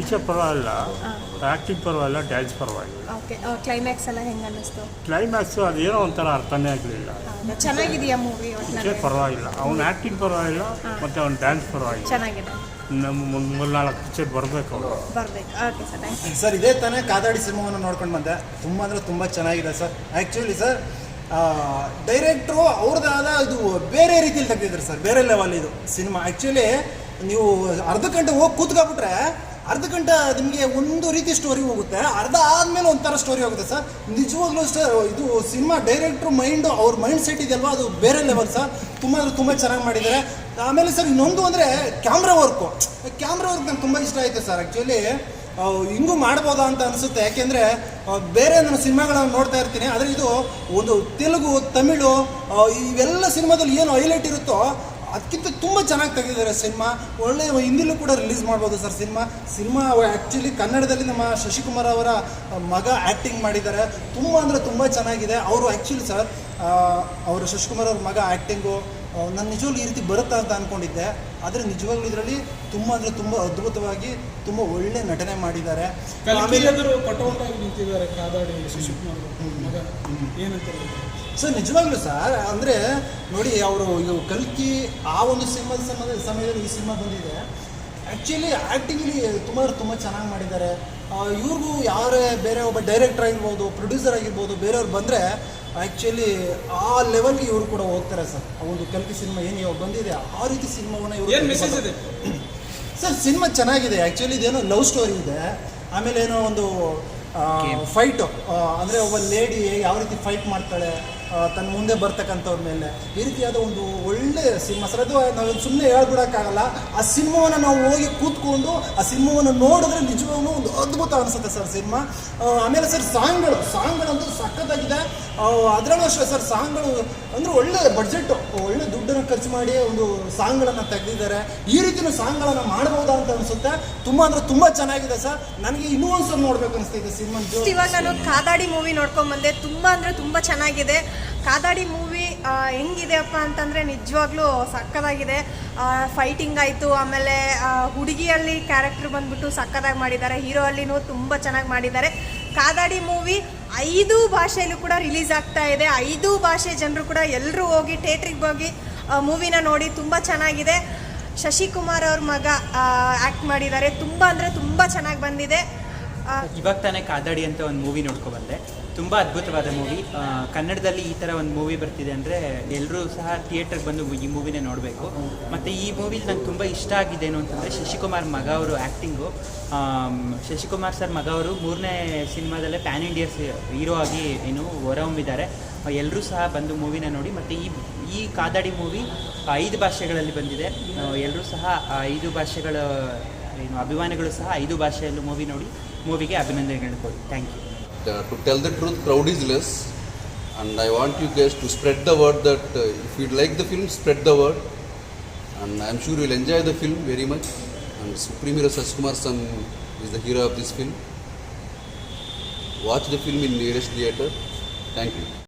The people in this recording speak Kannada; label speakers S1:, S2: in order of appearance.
S1: ಪಿಕ್ಚರ್ ಪರವಾಗಿಲ್ಲ. ಆ್ಯಕ್ಟಿಂಗ್ ಪರವಾಗಿಲ್ಲ ಡ್ಯಾನ್ಸ್ ಪರವಾಗಿಲ್ಲ.
S2: ಓಕೆ ಕ್ಲೈಮ್ಯಾಕ್ಸ್ ಎಲ್ಲ ಹೆಂಗೆ ಅನ್ನಿಸ್ತು
S1: ಕ್ಲೈಮ್ಯಾಕ್ಸು ಅದೇನೋ ಒಂಥರ ಅರ್ಥನೇ ಆಗಲಿಲ್ಲ.
S2: ಚೆನ್ನಾಗಿದೆಯಾ ಮೂವಿ
S1: ಪರವಾಗಿಲ್ಲ. ಅವ್ನ ಆ್ಯಕ್ಟಿಂಗ್ ಪರವಾಗಿಲ್ಲ ಮತ್ತು ಅವ್ನ ಡ್ಯಾನ್ಸ್ ಪರವಾಗಿಲ್ಲ.
S2: ಚೆನ್ನಾಗಿದೆ.
S1: ನಮ್ಮ ಮೂರ್ನಾಲ್ಕು ಪಿಕ್ಚರ್ ಬರಬೇಕು ಅವರು.
S2: ಬರ್ಬೇಕು. Okay sir thank you
S3: sir ಇದೇ ತಾನೇ ಕಾದಾಡಿ ಸಿನಿಮಾವನ್ನು ನೋಡ್ಕೊಂಡು ಬಂದೆ. ತುಂಬ ಅಂದರೆ ತುಂಬ ಚೆನ್ನಾಗಿದೆ ಸರ್ ಆ್ಯಕ್ಚುಲಿ ಸರ್ ಡೈರೆಕ್ಟ್ರು ಅವ್ರದ್ದಾದ ಇದು ಬೇರೆ ರೀತಿಯಲ್ಲಿ ತೆಗೆದಿದ್ದಾರೆ ಸರ್ ಬೇರೆ ಲೆವೆಲ್ ಇದು ಸಿನಿಮಾ. ಆ್ಯಕ್ಚುಲಿ ನೀವು ಅರ್ಧ ಗಂಟೆ ಹೋಗಿ ಕೂತ್ಕೊಬಿಟ್ರೆ ಅರ್ಧ ಗಂಟೆ ನಿಮಗೆ ಒಂದು ರೀತಿ ಸ್ಟೋರಿ ಹೋಗುತ್ತೆ. ಅರ್ಧ ಆದಮೇಲೆ ಒಂಥರ ಸ್ಟೋರಿ ಹೋಗುತ್ತೆ ಸರ್. ನಿಜವಾಗ್ಲೂ ಸರ್, ಇದು ಸಿನಿಮಾ ಡೈರೆಕ್ಟ್ರ್ ಮೈಂಡು ಅವ್ರ ಮೈಂಡ್ ಸೆಟ್ ಇದೆಯಲ್ವಾ? ಅದು ಬೇರೆ ಲೆವೆಲ್ ಸರ್. ತುಂಬ ಅಂದರೆ ತುಂಬ ಚೆನ್ನಾಗಿ ಮಾಡಿದ್ದಾರೆ. ಆಮೇಲೆ ಸರ್, ಇನ್ನೊಂದು ಅಂದರೆ ಕ್ಯಾಮ್ರಾ ವರ್ಕು ಕ್ಯಾಮ್ರಾ ವರ್ಕ್ ನಂಗೆ ತುಂಬ ಇಷ್ಟ ಆಯಿತು ಸರ್ ಆ್ಯಕ್ಚುಲಿ ಹಿಂಗೂ ಮಾಡ್ಬೋದಾ ಅಂತ ಅನಿಸುತ್ತೆ. ಯಾಕೆಂದರೆ ಬೇರೆ ನಾನು ಸಿನಿಮಾಗಳನ್ನು ನೋಡ್ತಾ ಇರ್ತೀನಿ. ಆದರೆ ಇದು ಒಂದು ತೆಲುಗು, ತಮಿಳು ಇವೆಲ್ಲ ಸಿನಿಮಾದಲ್ಲಿ ಏನು ಹೈಲೈಟ್ ಇರುತ್ತೋ ಅದಕ್ಕಿಂತ ತುಂಬ ಚೆನ್ನಾಗಿ ತೆಗೆದಿದ್ದಾರೆ ಸಿನಿಮಾ. ಒಳ್ಳೆ ಹಿಂದಿಲೂ ಕೂಡ ರಿಲೀಸ್ ಮಾಡ್ಬೋದು ಸರ್ ಸಿನಿಮಾ. ಸಿನಿಮಾ ಆ್ಯಕ್ಚುಲಿ ಕನ್ನಡದಲ್ಲಿ ನಮ್ಮ ಶಶಿಕುಮಾರ್ ಅವರ ಮಗ ಆ್ಯಕ್ಟಿಂಗ್ ಮಾಡಿದ್ದಾರೆ. ತುಂಬ ಅಂದರೆ ತುಂಬ ಚೆನ್ನಾಗಿದೆ. ಅವರು ಆ್ಯಕ್ಚುಲಿ ಸರ್ ಅವರು ಶಶಿಕುಮಾರ್ ಅವ್ರ ಮಗ ಆ್ಯಕ್ಟಿಂಗು ನಾನು ನಿಜವಾಗ್ಲೂ ಈ ರೀತಿ ಬರುತ್ತಾ ಅಂತ ಅಂದ್ಕೊಂಡಿದ್ದೆ ಆದರೆ ನಿಜವಾಗ್ಲೂ ಇದರಲ್ಲಿ ತುಂಬ ಅಂದರೆ ತುಂಬ ಅದ್ಭುತವಾಗಿ ತುಂಬ ಒಳ್ಳೆ ನಟನೆ ಮಾಡಿದ್ದಾರೆ.
S4: ನಿಂತಿದ್ದಾರೆ ಕಾದಾಡಿ
S3: ಸರ್ ನಿಜವಾಗ್ಲೂ ಸರ್ ಅಂದರೆ ನೋಡಿ ಅವರು ಇದು ಕಲ್ಕಿ ಆ ಒಂದು ಸಿನಿಮಾದ ಸಮಯದ ಸಮಯದಲ್ಲಿ ಈ ಸಿನಿಮಾ ಬಂದಿದೆ. ಆ್ಯಕ್ಚುಲಿ ಆ್ಯಕ್ಟಿಂಗಲ್ಲಿ ತುಂಬ ತುಂಬ ಚೆನ್ನಾಗಿ ಮಾಡಿದ್ದಾರೆ. ಇವ್ರಿಗೂ ಯಾರೇ ಬೇರೆ ಒಬ್ಬ ಡೈರೆಕ್ಟರ್ ಆಗಿರ್ಬೋದು ಪ್ರೊಡ್ಯೂಸರ್ ಆಗಿರ್ಬೋದು ಬೇರೆಯವ್ರು ಬಂದರೆ ಆ್ಯಕ್ಚುಲಿ ಆ ಲೆವೆಲ್ಗೆ ಇವರು ಕೂಡ ಹೋಗ್ತಾರೆ ಸರ್. ಆ ಒಂದು ಕಲ್ಕಿ ಸಿನಿಮಾ ಏನು ಇವಾಗ ಬಂದಿದೆ ಆ ರೀತಿ ಸಿನಿಮಾವನ್ನು
S4: ಏನು ಮೆಸೇಜ್
S3: ಇವರು
S4: ಇದೆ?
S3: ಸರ್ ಸಿನಿಮಾ ಚೆನ್ನಾಗಿದೆ. ಆ್ಯಕ್ಚುಲಿ ಇದೇನೋ ಲವ್ ಸ್ಟೋರಿ ಇದೆ. ಆಮೇಲೆ ಏನೋ ಒಂದು ಫೈಟು ಅಂದರೆ ಒಬ್ಬ ಲೇಡಿ ಯಾವ ರೀತಿ ಫೈಟ್ ಮಾಡ್ತಾಳೆ ತನ್ನ ಮುಂದೆ ಬರ್ತಕ್ಕಂಥವ್ರ ಮೇಲೆ. ಈ ರೀತಿಯಾದ ಒಂದು ಒಳ್ಳೆ ಸಿನಿಮಾ, ಸರ್, ಅದು ನಾವು ಸುಮ್ಮನೆ ಹೇಳ್ಬಿಡೋಕ್ಕಾಗಲ್ಲ. ಆ ಸಿನಿಮಾವನ್ನು ನಾವು ಹೋಗಿ ಕೂತ್ಕೊಂಡು, ಆ ಸಿನಿಮಾವನ್ನು ನೋಡಿದ್ರೆ ನಿಜವಾಗ್ಲೂ ಒಂದು ಅದ್ಭುತ ಅನಿಸುತ್ತೆ, ಸರ್, ಸಿನಿಮಾ. ಆಮೇಲೆ, ಸರ್, ಸಾಂಗ್ಗಳು. ಸಾಂಗ್ಗಳಂತೂ ಸಖತ್ತಾಗಿದೆ. ಅದರಲ್ಲೂ ಅಷ್ಟೇ, ಸರ್, ಸಾಂಗ್ಗಳು ಅಂದರೆ ಒಳ್ಳೆ ಬಡ್ಜೆಟ್ಟು ಒಳ್ಳೆ ದುಡ್ಡನ್ನು ಖರ್ಚು ಮಾಡಿ ಒಂದು ಸಾಂಗ್ಗಳನ್ನು ತೆಗೆದಿದ್ದಾರೆ. ಈ ರೀತಿಯೂ ಸಾಂಗ್ಗಳನ್ನು ಮಾಡ್ಬೋದಾ ಅಂತ ಅನಿಸುತ್ತೆ. ತುಂಬ ಅಂದರೆ ತುಂಬ ಚೆನ್ನಾಗಿದೆ, ಸರ್. ನನಗೆ ಇನ್ನೂ ಒಂದು ಸಲ ನೋಡ್ಬೇಕು ಅನಿಸ್ತಿದೆ ಸಿನಿಮಾ.
S2: ಇವಾಗ ನಾನು ಕಾದಾಡಿ ಮೂವಿ ನೋಡ್ಕೊಂಡ್ ಬಂದೆ ತುಂಬ ಅಂದರೆ ತುಂಬ ಚೆನ್ನಾಗಿದೆ. ಕಾದಾಡಿ ಮೂವಿ ಹೆಂಗಿದೆಯಪ್ಪ ಅಂತಂದರೆ ನಿಜವಾಗ್ಲೂ ಸಕ್ಕದಾಗಿದೆ. ಫೈಟಿಂಗ್ ಆಯಿತು, ಆಮೇಲೆ ಹುಡುಗಿಯಲ್ಲಿ ಕ್ಯಾರೆಕ್ಟರ್ ಬಂದ್ಬಿಟ್ಟು ಸಕ್ಕದಾಗಿ ಮಾಡಿದ್ದಾರೆ ಹೀರೋ ಅಲ್ಲಿನೂ ತುಂಬ ಚೆನ್ನಾಗಿ ಮಾಡಿದ್ದಾರೆ. ಕಾದಾಡಿ ಮೂವಿ ಐದು ಭಾಷೆಯಲ್ಲೂ ಕೂಡ ರಿಲೀಸ್ ಆಗ್ತಾ ಇದೆ. ಐದು ಭಾಷೆ ಜನರು ಕೂಡ ಎಲ್ಲರೂ ಹೋಗಿ ಥಿಯೇಟ್ರಿಗೆ ಹೋಗಿ ಮೂವಿನ ನೋಡಿ ತುಂಬ ಚೆನ್ನಾಗಿದೆ. ಶಶಿಕುಮಾರ್ ಅವ್ರ ಮಗ ಆ್ಯಕ್ಟ್ ಮಾಡಿದ್ದಾರೆ. ತುಂಬ ಅಂದರೆ ತುಂಬ ಚೆನ್ನಾಗಿ ಬಂದಿದೆ.
S5: ಇವಾಗ ತಾನೇ ಕಾದಾಡಿ ಅಂತ ಒಂದು ಮೂವಿ ನೋಡ್ಕೊ ಬಂದೆ. ತುಂಬ ಅದ್ಭುತವಾದ ಮೂವಿ ಕನ್ನಡದಲ್ಲಿ ಈ ಥರ ಒಂದು ಮೂವಿ ಬರ್ತಿದೆ ಅಂದರೆ ಎಲ್ಲರೂ ಸಹ ಥಿಯೇಟರ್ಗೆ ಬಂದು ಈ ಮೂವಿನೇ ನೋಡಬೇಕು. ಮತ್ತು ಈ ಮೂವಿಲಿ ನಂಗೆ ತುಂಬ ಇಷ್ಟ ಆಗಿದೆ ಏನು ಅಂತಂದರೆ ಶಶಿಕುಮಾರ್ ಮಗ ಅವರು ಆ್ಯಕ್ಟಿಂಗು ಶಶಿಕುಮಾರ್ ಸರ್ ಮಗ ಅವರು ಮೂರನೇ ಸಿನಿಮಾದಲ್ಲೇ ಪ್ಯಾನ್ ಇಂಡಿಯಾ ಹೀರೋ ಆಗಿ ಏನು ಹೊರಹೊಮ್ಮಿದ್ದಾರೆ. ಎಲ್ಲರೂ ಸಹ ಬಂದು ಮೂವಿನ ನೋಡಿ, ಮತ್ತು ಈ ಈ ಕಾದಾಡಿ ಮೂವಿ ಐದು ಭಾಷೆಗಳಲ್ಲಿ ಬಂದಿದೆ. ಎಲ್ಲರೂ ಸಹ ಐದು ಭಾಷೆಗಳ, ಏನು ಅಭಿಮಾನಿಗಳು ಸಹ ಐದು ಭಾಷೆಯಲ್ಲೂ ಮೂವಿ ನೋಡಿ ಮೂವಿಗೆ ಅಭಿನಂದನೆಗಳು ಕೊಡಿ. Thank you
S6: Uh, to tell the truth, crowd is less, and I want you guys to spread the word that uh, if you like the film, spread the word, and I'm sure you'll enjoy the film very much. And Supreme Hero Saskumar son is the hero of this film. Watch the film in nearest theatre. Thank you.